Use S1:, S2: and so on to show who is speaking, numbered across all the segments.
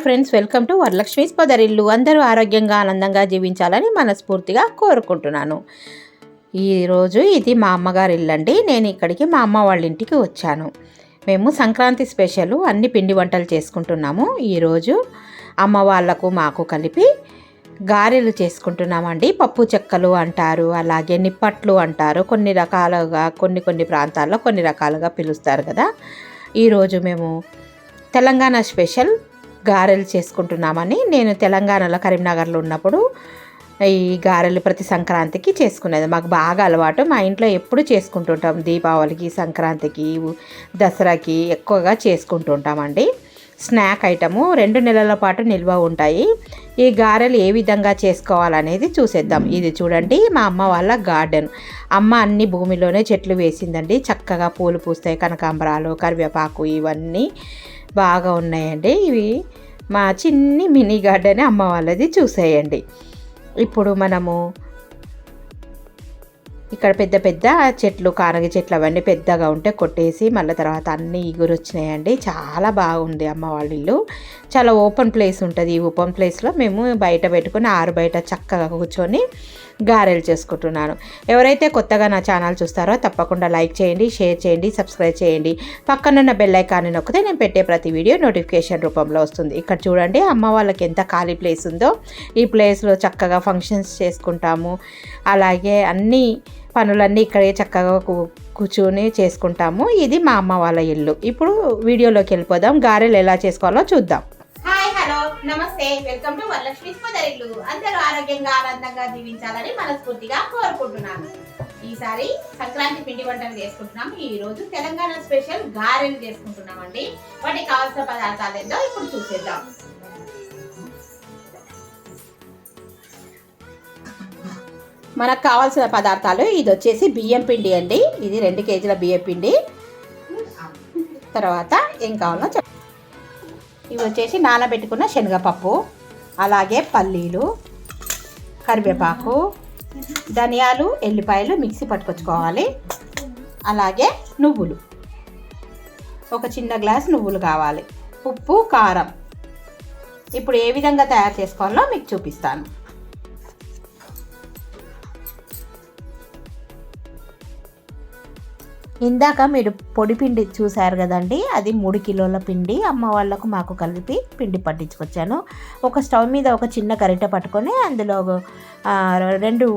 S1: Hi friends welcome to Varalakshmi పొదరిల్లు. అందరూ ఆరోగ్యంగా ఆనందంగా జీవించాలని మనస్ఫూర్తిగా కోరుకుంటున్నాను. ఈరోజు ఇది మా అమ్మగారి ఇల్లు అండి. నేను ఇక్కడికి మా అమ్మ వాళ్ళ ఇంటికి వచ్చాను. మేము సంక్రాంతి స్పెషల్ అన్ని పిండి వంటలు చేసుకుంటున్నాము. ఈరోజు అమ్మ వాళ్ళకు మాకు కలిపి గారెలు చేసుకుంటున్నామండి. పప్పు చెక్కలు అంటారు అలాగే నిప్పట్లు అంటారు. కొన్ని రకాలుగా కొన్ని కొన్ని ప్రాంతాల్లో కొన్ని రకాలుగా పిలుస్తారు కదా. ఈరోజు మేము తెలంగాణ స్పెషల్ గారెలు చేసుకుంటున్నామని నేను తెలంగాణలో కరీంనగర్లో ఉన్నప్పుడు ఈ గారెలు ప్రతి సంక్రాంతికి చేసుకునేది. మాకు బాగా అలవాటు. మా ఇంట్లో ఎప్పుడు చేసుకుంటుంటాం. దీపావళికి సంక్రాంతికి దసరాకి ఎక్కువగా చేసుకుంటుంటామండి. స్నాక్ ఐటము రెండు నెలల పాటు నిల్వ ఉంటాయి. ఈ గారెలు ఏ విధంగా చేసుకోవాలనేది చూసేద్దాం. ఇది చూడండి మా అమ్మ వాళ్ళ గార్డెన్. అమ్మ అన్ని భూమిలోనే చెట్లు వేసిందండి. చక్కగా పూలు పూస్తాయి. కనకాంబరాలు కరివేపాకు ఇవన్నీ బాగా ఉన్నాయండి. ఇవి మా చిన్ని మినీ గార్డెన్ అమ్మ వాళ్ళది చూసేయండి. ఇప్పుడు మనము ఇక్కడ పెద్ద పెద్ద చెట్లు కారగ చెట్లు అవన్నీ పెద్దగా ఉంటే కొట్టేసి మళ్ళీ తర్వాత అన్ని ఈగురు వచ్చినాయండి చాలా బాగుంది అమ్మ వాళ్ళ ఇల్లు. చాలా ఓపెన్ ప్లేస్ ఉంటుంది. ఈ ఓపెన్ ప్లేస్లో మేము బయట పెట్టుకుని ఆరు బయట చక్కగా కూర్చొని గారెలు చేసుకుంటున్నాను. ఎవరైతే కొత్తగా నా ఛానల్ చూస్తారో తప్పకుండా లైక్ చేయండి షేర్ చేయండి సబ్స్క్రైబ్ చేయండి. పక్కనున్న బెల్ ఐకాన్ని నొక్కితే నేను పెట్టే ప్రతి వీడియో నోటిఫికేషన్ రూపంలో వస్తుంది. ఇక్కడ చూడండి అమ్మ వాళ్ళకి ఎంత ఖాళీ ప్లేస్ ఉందో. ఈ ప్లేస్లో చక్కగా ఫంక్షన్స్ చేసుకుంటాము. అలాగే అన్నీ పనులన్నీ ఇక్కడే చక్కగా కూర్చొని చేసుకుంటాము. ఇది మా అమ్మ వాళ్ళ ఇల్లు. ఇప్పుడు వీడియోలోకి వెళ్ళిపోదాం. గారెలు ఎలా చేసుకోవాలో చూద్దాం. Hi hello. నమస్తే. వెల్కమ్ టు వరలక్ష్మి ఇల్లు. అందరూ ఆరోగ్యంగా ఆనందంగా జీవించాలని మనస్ఫూర్తిగా కోరుకుంటున్నాను. ఈసారి సంక్రాంతి పిండి వంటలు చేసుకుంటున్నాం ఈ రోజు తెలంగాణ స్పెషల్ గారెలు చేసుకుంటున్నాం అండి వాటికి కావాల్సిన పదార్థాలు ఏంటో ఇప్పుడు చూసేద్దాం. మనకు కావాల్సిన పదార్థాలు ఇది వచ్చేసి బియ్యం పిండి అండి. ఇది రెండు కేజీల బియ్యం పిండి. తర్వాత ఏం కావాలో చెప్ ఇవి వచ్చేసి నానబెట్టుకున్న శనగపప్పు అలాగే పల్లీలు కరివేపాకు ధనియాలు ఎల్లిపాయలు మిక్సీ పట్టుకొచ్చుకోవాలి. అలాగే నువ్వులు. ఒక చిన్న గ్లాస్ నువ్వులు కావాలి. ఉప్పు కారం. ఇప్పుడు ఏ విధంగా తయారు చేసుకోవాలో మీకు చూపిస్తాను. ఇందాక మీరు పొడి పిండి చూశారు కదండి అది మూడు కిలోల పిండి అమ్మ వాళ్ళకు మాకు కలిపి పిండి పట్టించుకొచ్చాను. ఒక స్టవ్ మీద ఒక చిన్న గరిటె పట్టుకొని అందులో రెండు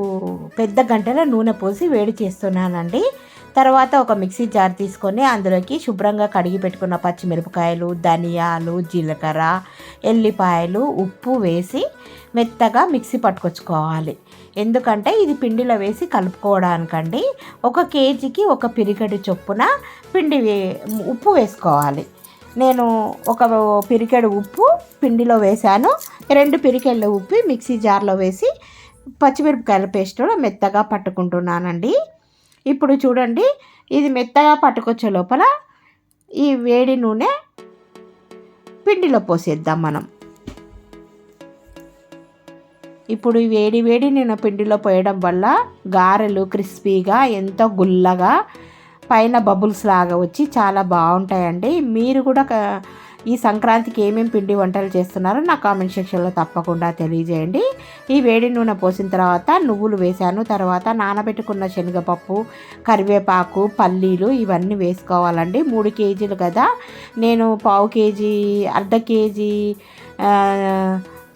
S1: పెద్ద గంటల నూనె పోసి వేడి చేస్తున్నానండి. తర్వాత ఒక మిక్సీ జార్ తీసుకొని అందులోకి శుభ్రంగా కడిగి పెట్టుకున్న పచ్చిమిరపకాయలు ధనియాలు జీలకర్ర ఎల్లిపాయలు ఉప్పు వేసి మెత్తగా మిక్సీ పట్టుకొచ్చుకోవాలి. ఎందుకంటే ఇది పిండిలో వేసి కలుపుకోవడానికండి. ఒక కేజీకి ఒక పిరికడి చొప్పున పిండి ఉప్పు వేసుకోవాలి. నేను ఒక పిరికెడు ఉప్పు పిండిలో వేశాను. రెండు పిరికెళ్ళ ఉప్పు మిక్సీ జార్లో వేసి పచ్చిమిరపకాయల పేస్ట్లో మెత్తగా పట్టుకుంటున్నానండి. ఇప్పుడు చూడండి ఇది మెత్తగా పట్టుకొచ్చే లోపల ఈ వేడి నూనె పిండిలో పోసేద్దాం మనం. ఇప్పుడు వేడి వేడి నేను పిండిలో పోయడం వల్ల గారెలు క్రిస్పీగా ఎంతో గుల్లగా పైన బబుల్స్ లాగా వచ్చి చాలా బాగుంటాయండి. మీరు కూడా ఈ సంక్రాంతికి ఏమేమి పిండి వంటలు చేస్తున్నారో నా కామెంట్ సెక్షన్లో తప్పకుండా తెలియజేయండి. ఈ వేడి నూనె పోసిన తర్వాత నువ్వులు వేశాను. తర్వాత నానబెట్టుకున్న శనగపప్పు కరివేపాకు పల్లీలు ఇవన్నీ వేసుకోవాలండి. మూడు కేజీలు కదా. నేను పావు కేజీ అర్ధ కేజీ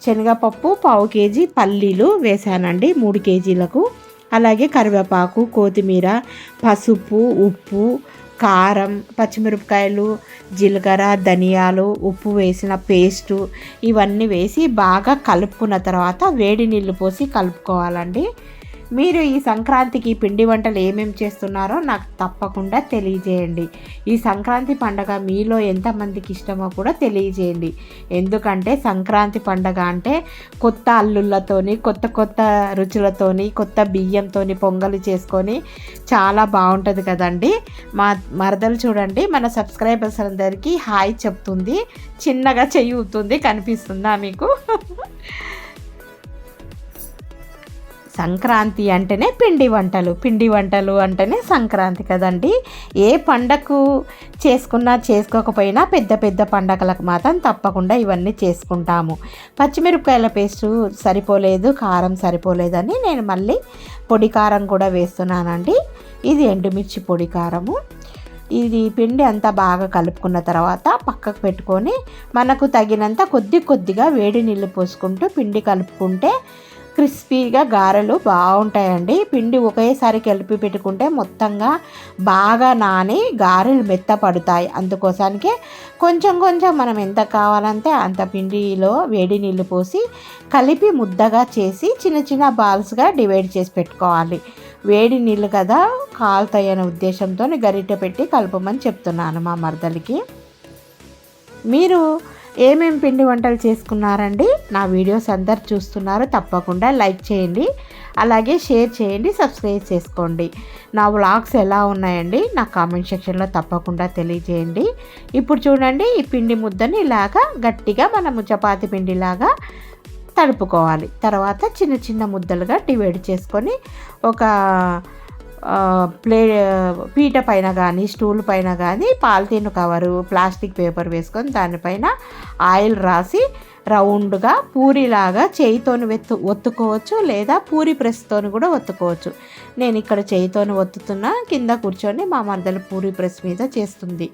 S1: శనగపప్పు పావు కేజీ పల్లీలు వేసానండి మూడు కేజీలకు. అలాగే కరివేపాకు కొత్తిమీర పసుపు ఉప్పు కారం పచ్చిమిరపకాయలు జీలకర్ర ధనియాలు ఉప్పు వేసిన పేస్టు ఇవన్నీ వేసి బాగా కలుపుకున్న తర్వాత వేడి నీళ్ళు పోసి కలుపుకోవాలండి. మీరు ఈ సంక్రాంతికి పిండి వంటలు ఏమేమి చేస్తున్నారో నాకు తప్పకుండా తెలియజేయండి. ఈ సంక్రాంతి పండగ మీలో ఎంతమందికి ఇష్టమో కూడా తెలియజేయండి. ఎందుకంటే సంక్రాంతి పండగ అంటే కొత్త అల్లుళ్ళతోని కొత్త కొత్త రుచులతోని కొత్త బియ్యంతోని పొంగలు చేసుకొని చాలా బాగుంటుంది కదండి. మా మరదలు చూడండి మన సబ్స్క్రైబర్స్ అందరికీ హాయ్ చెప్తుంది. చిన్నగా చెయ్యి కనిపిస్తుందా మీకు? సంక్రాంతి అంటేనే పిండి వంటలు. పిండి వంటలు అంటేనే సంక్రాంతి కదండి. ఏ పండగకు చేసుకున్నా చేసుకోకపోయినా పెద్ద పెద్ద పండగలకు మాత్రం తప్పకుండా ఇవన్నీ చేసుకుంటాము. పచ్చిమిరపకాయల పేస్టు సరిపోలేదు కారం సరిపోలేదని నేను మళ్ళీ పొడి కారం కూడా వేస్తున్నానండి. ఇది ఎండుమిర్చి పొడి కారము. ఇది పిండి అంతా బాగా కలుపుకున్న తర్వాత పక్కకు పెట్టుకొని మనకు తగినంత కొద్ది కొద్దిగా వేడి నీళ్ళు పోసుకుంటూ పిండి కలుపుకుంటే క్రిస్పీగా గారెలు బాగుంటాయండి. పిండి ఒకేసారి కలిపి పెట్టుకుంటే మొత్తంగా బాగా నాని గారెలు మెత్తపడతాయి అందుకోసానికే కొంచెం కొంచెం మనం ఎంత కావాలంటే అంత పిండిలో వేడి నీళ్ళు పోసి కలిపి ముద్దగా చేసి చిన్న చిన్న బాల్స్గా డివైడ్ చేసి పెట్టుకోవాలి. వేడి నీళ్ళు కదా కాలుతాయనే ఉద్దేశంతో గరిటె పెట్టి కలపమని చెప్తున్నాను మా మరదలికి. మీరు ఏమేం పిండి వంటలు చేసుకున్నారండి? నా వీడియోస్ అందరు చూస్తున్నారు తప్పకుండా లైక్ చేయండి. అలాగే షేర్ చేయండి సబ్స్క్రైబ్ చేసుకోండి. నా వ్లాగ్స్ ఎలా ఉన్నాయండి? నా కామెంట్ సెక్షన్లో తప్పకుండా తెలియజేయండి. ఇప్పుడు చూడండి ఈ పిండి ముద్దని ఇలాగా గట్టిగా మనము చపాతి పిండిలాగా తడుపుకోవాలి. తర్వాత చిన్న చిన్న ముద్దలుగా డివైడ్ చేసుకొని ఒక ప్లే పీట పైన కానీ స్టూల్ పైన కానీ పాలిథిన్ కవరు ప్లాస్టిక్ పేపర్ వేసుకొని దానిపైన ఆయిల్ రాసి రౌండ్గా పూరిలాగా చేయితోని వెత్తు ఒత్తుకోవచ్చు లేదా పూరి ప్రెస్తోని కూడా ఒత్తుకోవచ్చు. నేను ఇక్కడ చేయితోని ఒత్తుతున్నా కింద కూర్చొని మా మరదలు పూరి ప్రెస్ మీద చేస్తుంది.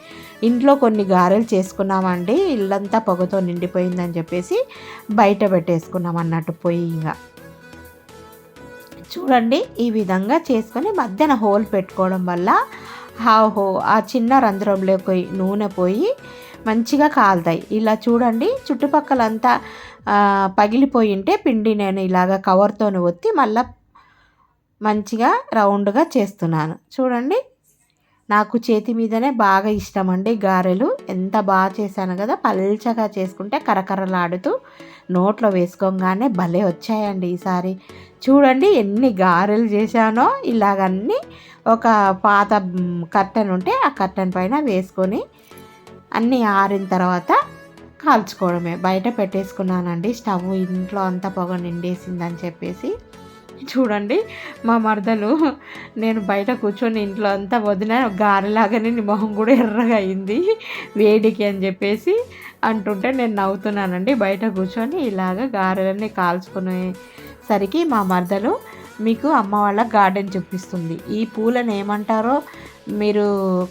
S1: ఇంట్లో కొన్ని గారెలు చేసుకున్నామండి ఇల్లంతా పొగతో నిండిపోయిందని చెప్పేసి బయట పెట్టేసుకున్నాం అన్నట్టు పొయ్యి ఇంకా చూడండి ఈ విధంగా చేసుకొని మధ్యన హోల్ పెట్టుకోవడం వల్ల ఆ హో ఆ చిన్న రంధ్రంలోకి నూనె పోయి మంచిగా కాలుతాయి. ఇలా చూడండి చుట్టుపక్కలంతా పగిలిపోయి ఉంటే పిండి నేను ఇలాగ కవర్తో ఒత్తి మళ్ళీ మంచిగా రౌండ్గా చేస్తున్నాను. చూడండి నాకు చేతి మీదనే బాగా ఇష్టం అండి గారెలు. ఎంత బాగా చేశాను కదా పల్చగా చేసుకుంటే కరకరలాడుతూ నోట్లో వేసుకోగానే భలే వచ్చాయండి ఈసారి. చూడండి ఎన్ని గారెలు చేశానో. ఇలాగన్నీ ఒక పాత కర్టెన్ ఉంటే ఆ కర్టెన్ పైన వేసుకొని అన్నీ ఆరిన తర్వాత కాల్చుకోవడమే. బయట పెట్టేసుకున్నానండి. స్టవ్ ఇంట్లో అంతా పొగ నిండేసిందని చెప్పేసి. చూడండి మా మరదలు నేను బయట కూర్చొని ఇంట్లో అంతా వదిన గారెలాగానే నీ మొహం కూడా ఎర్రగా అయింది. వేడికి అని చెప్పేసి అంటుంటే నేను నవ్వుతున్నానండి. బయట కూర్చొని ఇలాగ గారెలన్నీ సరికి మా మరదలు మీకు అమ్మ వాళ్ళ గార్డెన్ చూపిస్తుంది. ఈ పూలను ఏమంటారో మీరు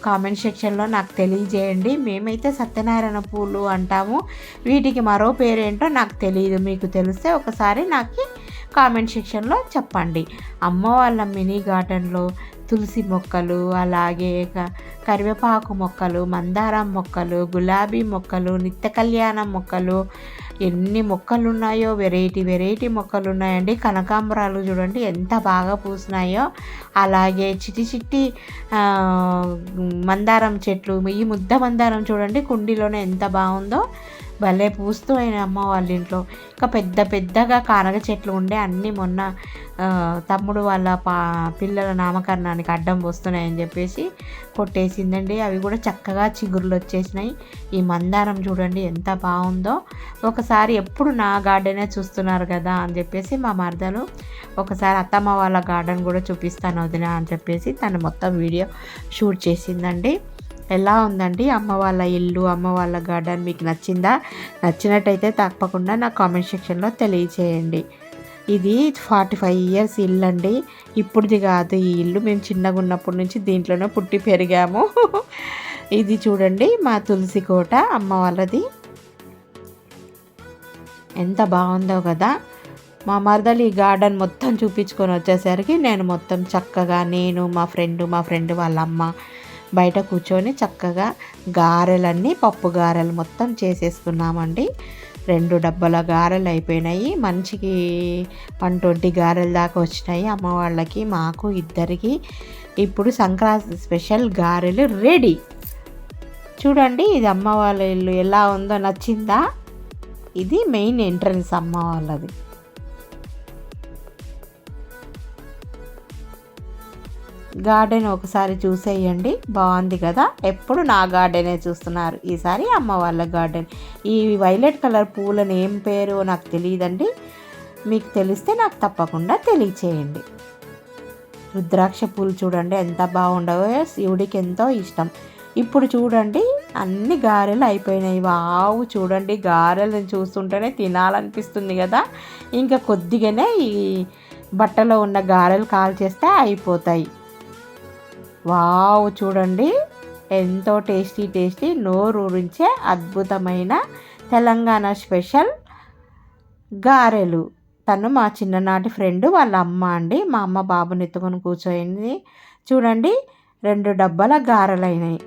S1: కామెంట్ సెక్షన్లో నాకు తెలియజేయండి. మేమైతే సత్యనారాయణ పూలు అంటాము. వీటికి మరో పేరేంటో నాకు తెలియదు. మీకు తెలిస్తే ఒకసారి నాకు కామెంట్ సెక్షన్లో చెప్పండి. అమ్మ వాళ్ళ మినీ గార్డెన్లో తులసి మొక్కలు అలాగే కరివేపాకు మొక్కలు మందారం మొక్కలు గులాబీ మొక్కలు నిత్య కళ్యాణం మొక్కలు ఎన్ని మొక్కలు ఉన్నాయో వెరైటీ వెరైటీ మొక్కలు ఉన్నాయండి కనకాంబరాలు చూడండి ఎంత బాగా పూసినాయో. అలాగే చిట్టి చిట్టి మందారం చెట్లు ఈ ముద్ద మందారం చూడండి కుండీలోనే ఎంత బాగుందో. భలే పూస్తూ అయిన అమ్మ వాళ్ళ ఇంట్లో ఇంకా పెద్ద పెద్దగా కానగ చెట్లు ఉండే అన్నీ మొన్న తమ్ముడు వాళ్ళ పా పిల్లల నామకరణానికి అడ్డం వస్తున్నాయని చెప్పేసి కొట్టేసిందండి. అవి కూడా చక్కగా చిగురులు వచ్చేసినాయి. ఈ మందారం చూడండి ఎంత బాగుందో. ఒకసారి ఎప్పుడు నా గార్డెనే చూస్తున్నారు కదా అని చెప్పేసి మా మరదలు ఒకసారి అత్తమ్మ వాళ్ళ గార్డెన్ కూడా చూపిస్తాను వదిన అని చెప్పేసి తను మొత్తం వీడియో షూట్ చేసిందండి. ఎలా ఉందండి అమ్మ వాళ్ళ ఇల్లు అమ్మ వాళ్ళ గార్డెన్ మీకు నచ్చిందా? నచ్చినట్టయితే తప్పకుండా నా కామెంట్ సెక్షన్లో తెలియచేయండి. ఇది ఫార్టీ ఫైవ్ ఇయర్స్ ఇల్లు అండి. ఇప్పుడుది కాదు ఈ ఇల్లు. మేము చిన్నగా ఉన్నప్పటి నుంచి దీంట్లోనే పుట్టి పెరిగాము. ఇది చూడండి మా తులసి కోట అమ్మ వాళ్ళది. ఎంత బాగుందో కదా. మా మరదలు ఈ గార్డెన్ మొత్తం చూపించుకొని వచ్చేసరికి నేను మొత్తం చక్కగా నేను మా ఫ్రెండ్ మా ఫ్రెండ్ వాళ్ళ అమ్మ బయట కూర్చొని చక్కగా గారెలన్నీ పప్పు గారెలు మొత్తం చేసేసుకున్నామండి. రెండు డబ్బాల గారెలు అయిపోయినాయి. మనిషికి వన్ ట్వంటీ గారెల దాకా వచ్చినాయి అమ్మ వాళ్ళకి మాకు ఇద్దరికి. ఇప్పుడు సంక్రాంతి స్పెషల్ గారెలు రెడీ. చూడండి ఇది అమ్మ వాళ్ళ ఇల్లు ఎలా ఉందో నచ్చిందా? ఇది మెయిన్ ఎంట్రన్స్ అమ్మ వాళ్ళది. గార్డెన్ ఒకసారి చూసేయండి. బాగుంది కదా? ఎప్పుడు నా గార్డెనే చూస్తున్నారు. ఈసారి అమ్మ వాళ్ళ గార్డెన్. ఈ వైలెట్ కలర్ పూలను ఏం పేరు నాకు తెలియదండి. మీకు తెలిస్తే నాకు తప్పకుండా తెలియచేయండి. రుద్రాక్ష పూలు చూడండి ఎంత బాగుండవో. శివుడికి ఎంతో ఇష్టం. ఇప్పుడు చూడండి అన్ని గారెలు అయిపోయినాయి. వావు చూడండి గారెలను చూస్తుంటేనే తినాలనిపిస్తుంది కదా? ఇంకా కొద్దిగానే ఈ బట్టలో ఉన్న గారెలు కాల్ చేస్తే అయిపోతాయి. వావ్ చూడండి. ఎంతో టేస్టీ టేస్టీ నోరూరించే అద్భుతమైన తెలంగాణ స్పెషల్ గారెలు. తను మా చిన్ననాటి ఫ్రెండ్ వాళ్ళ అమ్మ అండి. మా అమ్మ బాబుని ఎత్తుకొని కూర్చోయింది. చూడండి రెండు డబ్బాల గారెలైనాయి.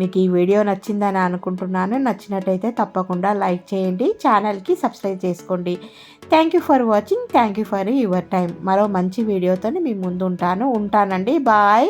S1: మీకు ఈ వీడియో నచ్చిందని అనుకుంటున్నాను. నచ్చినట్టయితే తప్పకుండా లైక్ చేయండి ఛానల్కి సబ్స్క్రైబ్ చేసుకోండి. Thank you for watching thank you for your time. మరో మంచి వీడియోతో మీ ముందు ఉంటాను ఉంటానండి. బాయ్.